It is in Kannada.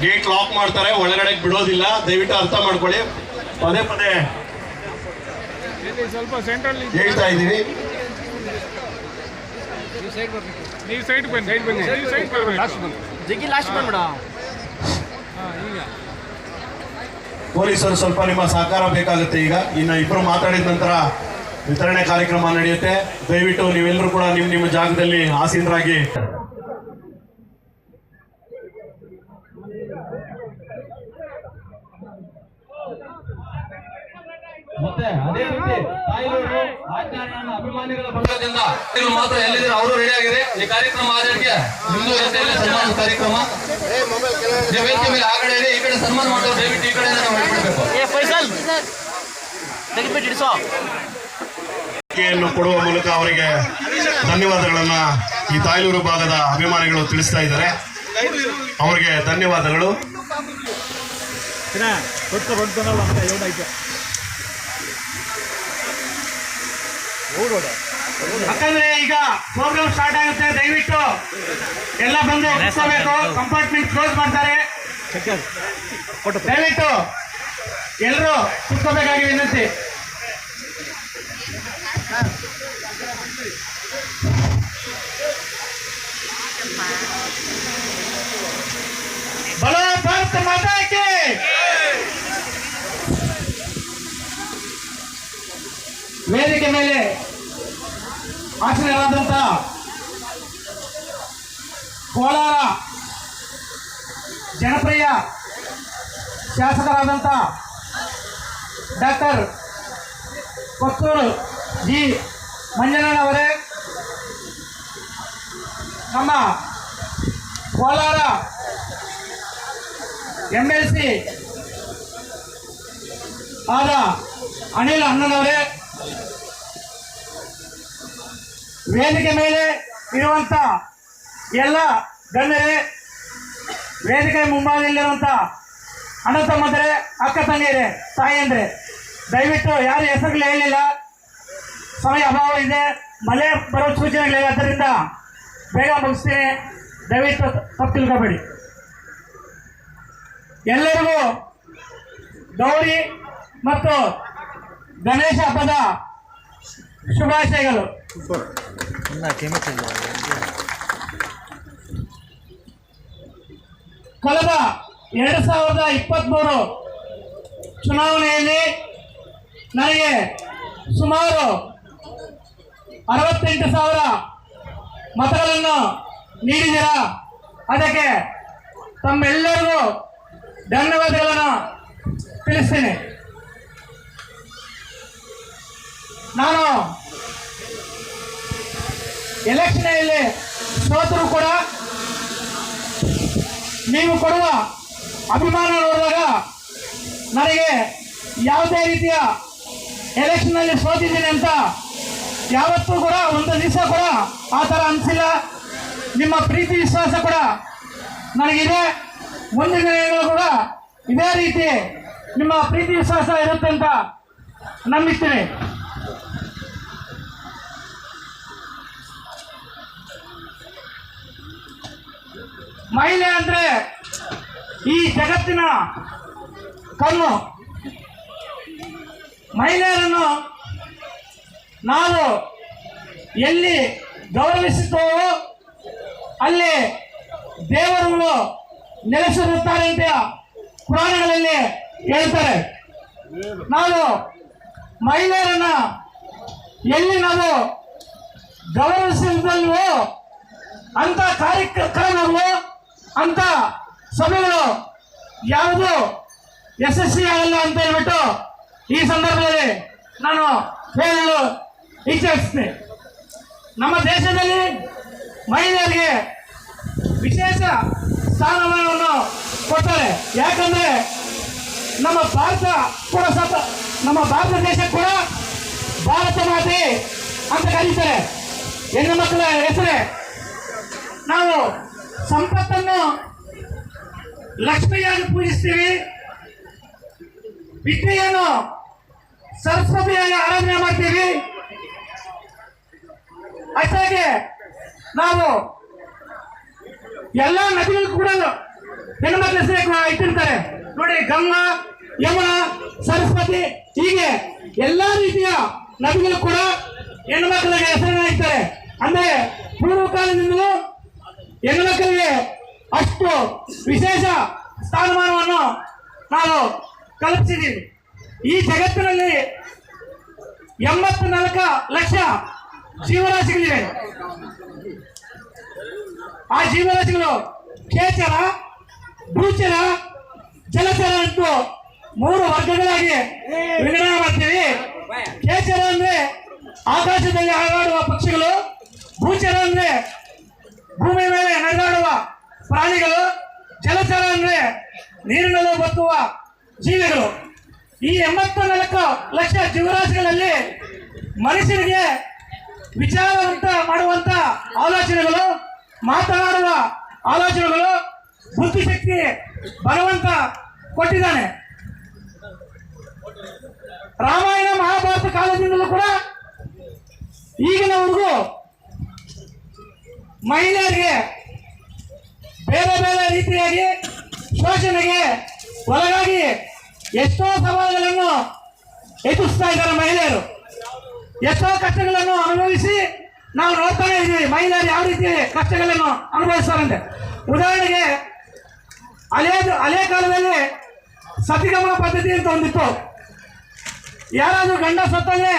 ಗೇಟ್ ಲಾಕ್ ಮಾಡ್ತಾರೆ ಒಳಗಡೆ ಬಿಡೋದಿಲ್ಲ. ದಯವಿಟ್ಟು ಅರ್ಥ ಮಾಡ್ಕೊಳ್ಳಿ. ಪದೇ ಪದೇ ಸ್ವಲ್ಪ ಸೆಂಟ್ರಲ್ ಹೇಳ್ತಾ ಇದ್ದೀವಿ ನೀವು ಸೈಡ್ ಬನ್ನಿ. ಸೈಡ್ ಬನ್ನಿ. ನೀವು ಸೈಡ್ ಬರಬೇಕು ಲಾಸ್ಟ್ ಬನ್ನಿ. ಜಗ್ಗಿ ಲಾಸ್ಟ್ ಬಂದ್ಬಿಡ ಹಾಂ ಈಗ ಪೊಲೀಸರು ಸ್ವಲ್ಪ ನಿಮ್ಮ ಸಹಕಾರ ಬೇಕಾಗುತ್ತೆ ಈಗ. ಇನ್ನು ಇಬ್ಬರು ಮಾತಾಡಿದ ನಂತರ ವಿತರಣೆ ಕಾರ್ಯಕ್ರಮ ನಡೆಯುತ್ತೆ. ದಯವಿಟ್ಟು ನೀವೆಲ್ಲರೂ ಕೂಡ ನಿಮ್ಮ ನಿಮ್ಮ ಜಾಗದಲ್ಲಿ ಆಸೀನರಾಗಿ ಮತ್ತೆ ಅದೇ ರೀತಿ ತಾಯಿಯವರು ಆಜ್ಞಾನ ಅಭಿಮಾನಿಗಳ ಬಳಗದಿಂದ ಇವ್ರು ಮಾತ್ರ ಎಲ್ಲಿದ್ದಾರೆ? ಅವರು ರೆಡಿ ಆಗಿದೆ ಈ ಕಾರ್ಯಕ್ರಮ ಆಚರಣೆಗೆ ನಿಮ್ದು ಇರುತ್ತೆ ಇಲ್ಲಿ ಸನ್ಮಾನ ಕಾರ್ಯಕ್ರಮ. ನೀವು ವೇದಿಕೆ ಮೇಲೆ ಆ ಕಡೆ ಇದೆ ಈ ಕಡೆ ಸನ್ಮಾನ ಮಾಡೋರು ದಯವಿಟ್ಟು ಈ ಕಡೆ ನಾವು ಯನ್ನು ಕೊಡುವ ಮೂಲಕ ಅವರಿಗೆ ಧನ್ಯವಾದಗಳನ್ನ ಈ ತಾಯ್ಲೂರು ಭಾಗದ ಅಭಿಮಾನಿಗಳು ತಿಳಿಸ್ತಾ ಇದ್ದಾರೆ. ಅವರಿಗೆ ಧನ್ಯವಾದಗಳು. ಯಾಕಂದ್ರೆ ಈಗ ಪ್ರೋಗ್ರಾಮ್ ಸ್ಟಾರ್ಟ್ ಆಗುತ್ತೆ ದಯವಿಟ್ಟು ಎಲ್ಲ ಬಂದು ಕೂತ್ಕೋಬೇಕು. ಕಂಪಾರ್ಟ್ಮೆಂಟ್ ಕ್ಲೋಸ್ ಮಾಡ್ತಾರೆ. ದಯವಿಟ್ಟು ಎಲ್ಲರೂ ಕೂತ್ಕೋಬೇಕಾಗಿ ವಿನಂತಿ. ಬಲೋ ಭಾರತ ವೇದಿಕೆ ಮೇಲೆ. ಆಸನರಾದಂಥ ಕೋಲಾರ ಜನಪ್ರಿಯ ಶಾಸಕರಾದಂಥ ಡಾಕ್ಟರ್ ಕೊತ್ತೂರು ಜಿ ಮಂಜಣ್ಣನವರೇ ನಮ್ಮ ಕೋಲಾರ ಎಮ್ ಎಲ್ ಸಿ ಆದ ಅನಿಲ್ ಅಣ್ಣನವರೇ ವೇದಿಕೆ ಮೇಲೆ ಇರುವಂತ ಎಲ್ಲ ಗಣ್ಯರೇ, ವೇದಿಕೆ ಮುಂಭಾಗದಲ್ಲಿರುವಂತ ಅಣ್ಣ ತಮ್ಮಂದರೆ ಅಕ್ಕ ತಂಗಿಯರೆ, ತಾಯಿಯಂದ್ರೆ, ದಯವಿಟ್ಟು ಯಾರು ಹೆಸರುಗಳು ಹೇಳಿಲ್ಲ. ಸಮಯ ಅಭಾವ ಇದೆ. ಮಳೆ ಬರೋ ಸೂಚನೆಗಳಿವೆ. ಆದ್ದರಿಂದ ಬೇಗ ಮುಗಿಸ್ತೀನಿ. ದಯವಿಟ್ಟು ತಪ್ಪು ತಿಳ್ಕೊಬೇಡಿ. ಎಲ್ಲರಿಗೂ ಗೌರಿ ಮತ್ತು ಗಣೇಶ ಹಬ್ಬದ ಶುಭಾಶಯಗಳು. ಕಳೆದ ಎರಡು ಸಾವಿರದ ಇಪ್ಪತ್ತ್ಮೂರು ಚುನಾವಣೆಯಲ್ಲಿ ನನಗೆ ಸುಮಾರು ಅರವತ್ತೆಂಟು ಸಾವಿರ ಮತಗಳನ್ನು ನೀಡಿದ್ದೀರಾ? ಅದಕ್ಕೆ ತಮ್ಮೆಲ್ಲರಿಗೂ ಧನ್ಯವಾದಗಳನ್ನು ತಿಳಿಸ್ತೀನಿ. ನಾನು ಎಲೆಕ್ಷನಲ್ಲಿ ಸೋತರು ಕೂಡ ನೀವು ಕೊಡುವ ಅಭಿಮಾನ ನೋಡಿದಾಗ ನನಗೆ ಯಾವುದೇ ರೀತಿಯ ಎಲೆಕ್ಷನಲ್ಲಿ ಸೋತಿದ್ದೀನಿ ಅಂತ ಯಾವತ್ತೂ ಕೂಡ ಒಂದು ದಿವಸ ಕೂಡ ಆ ಥರ ಅನಿಸಿಲ್ಲ. ನಿಮ್ಮ ಪ್ರೀತಿ ವಿಶ್ವಾಸ ಕೂಡ ನನಗಿದೆ. ಮುಂದಿನ ದಿನಗಳು ಕೂಡ ಇದೇ ರೀತಿ ನಿಮ್ಮ ಪ್ರೀತಿ ವಿಶ್ವಾಸ ಇರುತ್ತೆ ಅಂತ ನಂಬಿದ್ದೀನಿ ಮಹಿಳೆ ಅಂದ್ರೆ ಈ ಜಗತ್ತಿನ ಕಣ್ಣು. ಮಹಿಳೆಯರನ್ನು ನಾವು ಎಲ್ಲಿ ಗೌರವಿಸುತ್ತೇವೋ ಅಲ್ಲಿ ದೇವರುಗಳು ನೆಲೆಸಿರುತ್ತಾರೆ ಅಂತ ಪುರಾಣಗಳಲ್ಲಿ ಹೇಳ್ತಾರೆ. ನಾವು ಮಹಿಳೆಯರನ್ನ ಎಲ್ಲಿ ನಾವು ಗೌರವಿಸಿಲ್ವೋ ಅಂತ ಕಾರ್ಯಕ್ರಮಗಳು ಅಂತ ಸಭೆಗಳು ಯಾವುದು ಯಶಸ್ವಿ ಆಗಲ್ಲ ಅಂತ ಹೇಳ್ಬಿಟ್ಟು ಈ ಸಂದರ್ಭದಲ್ಲಿ ನಾನು ಹೇಳಲು ಇಚ್ಛಿಸ್ತೀನಿ. ನಮ್ಮ ದೇಶದಲ್ಲಿ ಮಹಿಳೆಯರಿಗೆ ವಿಶೇಷ ಸ್ಥಾನಮಾನವನ್ನು ಕೊಡ್ತಾರೆ. ಯಾಕಂದ್ರೆ ನಮ್ಮ ಭಾರತ ಕೂಡ ಸತ, ನಮ್ಮ ಭಾರತ ದೇಶ ಕೂಡ ಭಾರತ ಮಾತೆ ಅಂತ ಕರೀತಾರೆ. ಹೆಣ್ಣು ಮಕ್ಕಳ ಹೆಸರೇ. ನಾವು ಸಂಪತ್ತನ್ನು ಲಕ್ಷ್ಮಿಯಾಗಿ ಪೂಜಿಸ್ತೀವಿ. ವಿದ್ಯೆಯನ್ನು ಸರಸ್ವತಿಯಾಗಿ ಆರಾಧನೆ ಮಾಡ್ತೀವಿ. ಅಷ್ಟಾಗಿ ನಾವು ಎಲ್ಲ ನದಿಗಳು ಕೂಡ ಹೆಣ್ಮಕ್ಳ ಹೆಸರು ಇಟ್ಟಿರ್ತಾರೆ. ನೋಡಿ ಗಂಗಾ, ಯಮುನಾ, ಸರಸ್ವತಿ, ಹೀಗೆ ಎಲ್ಲಾ ರೀತಿಯ ನದಿಗಳು ಕೂಡ ಹೆಣ್ಮಕ್ಳಿಗೆ ಹೆಸರನ್ನ ಇಡ್ತಾರೆ. ಅಂದ್ರೆ ಪೂರ್ವ ಕಾಲದಿಂದಲೂ ಹೆಣ್ಮಕ್ಕಳಿಗೆ ಅಷ್ಟು ವಿಶೇಷ ಸ್ಥಾನಮಾನವನ್ನು ನಾವು ಕಲ್ಪಿಸಿದ್ದೀವಿ ಈ ಜಗತ್ತಿನಲ್ಲಿ ಎಂಬತ್ತು ನಾಲ್ಕು ಲಕ್ಷ ಜೀವರಾಶಿಗಳಿವೆ. ಆ ಜೀವರಾಶಿಗಳು ಖೇಚರ ಭೂಚರ, ಜಲಚರ ಅಂತೂ ಮೂರು ವರ್ಗಗಳಾಗಿ ವಿಂಗಡಣೆ ಮಾಡ್ತೀವಿ. ಕೇಚರ ಅಂದ್ರೆ ಆಕಾಶದಲ್ಲಿ ಹಾರಾಡುವ ಪಕ್ಷಿಗಳು, ಭೂಚರ ಅಂದ್ರೆ ಭೂಮಿ ಮೇಲೆ ನಡೆದಾಡುವ ಪ್ರಾಣಿಗಳು ಜಲಚರ ಅಂದ್ರೆ ನೀರಿನಲ್ಲಿ ಬತ್ತುವ ಜೀವಿಗಳು. ಈ ಎಂಬತ್ತು ನಾಲ್ಕು ಲಕ್ಷ ಜೀವರಾಶಿಗಳಲ್ಲಿ ಮನುಷ್ಯರಿಗೆ ವಿಚಾರವಂತ ಮಾಡುವಂತ ಆಲೋಚನೆಗಳು, ಮಾತನಾಡುವ ಆಲೋಚನೆಗಳು ಬುದ್ಧಿಶಕ್ತಿ ಬಲವಂತ ಕೊಟ್ಟಿದ್ದಾನೆ. ರಾಮಾಯಣ ಮಹಾಭಾರತ ಕಾಲದಿಂದಲೂ ಕೂಡ ಈಗಿನವರೆಗೂ ಮಹಿಳೆಯರಿಗೆ ಬೇರೆ ಬೇರೆ ರೀತಿಯಾಗಿ ಶೋಷಣೆಗೆ ಒಳಗಾಗಿ ಎಷ್ಟೋ ಸವಾಲುಗಳನ್ನು ಎದುರಿಸ್ತಾ ಇದ್ದಾರೆ ಮಹಿಳೆಯರು. ಎಷ್ಟೋ ಕಷ್ಟಗಳನ್ನು ಅನುಭವಿಸಿ ನಾವು ನೋಡ್ತಾನೆ ಇದ್ದೀವಿ ಮಹಿಳೆಯರು ಯಾವ ರೀತಿ ಕಷ್ಟಗಳನ್ನು ಅನುಭವಿಸ್ತಾರಂತೆ. ಉದಾಹರಣೆಗೆ ಹಳೆಯ ಹಳೆ ಕಾಲದಲ್ಲಿ ಸತಿಗಮನ ಪದ್ಧತಿ ಅಂತ ಒಂದಿತ್ತು. ಯಾರಾದರೂ ಗಂಡ ಸತ್ತಲ್ಲೇ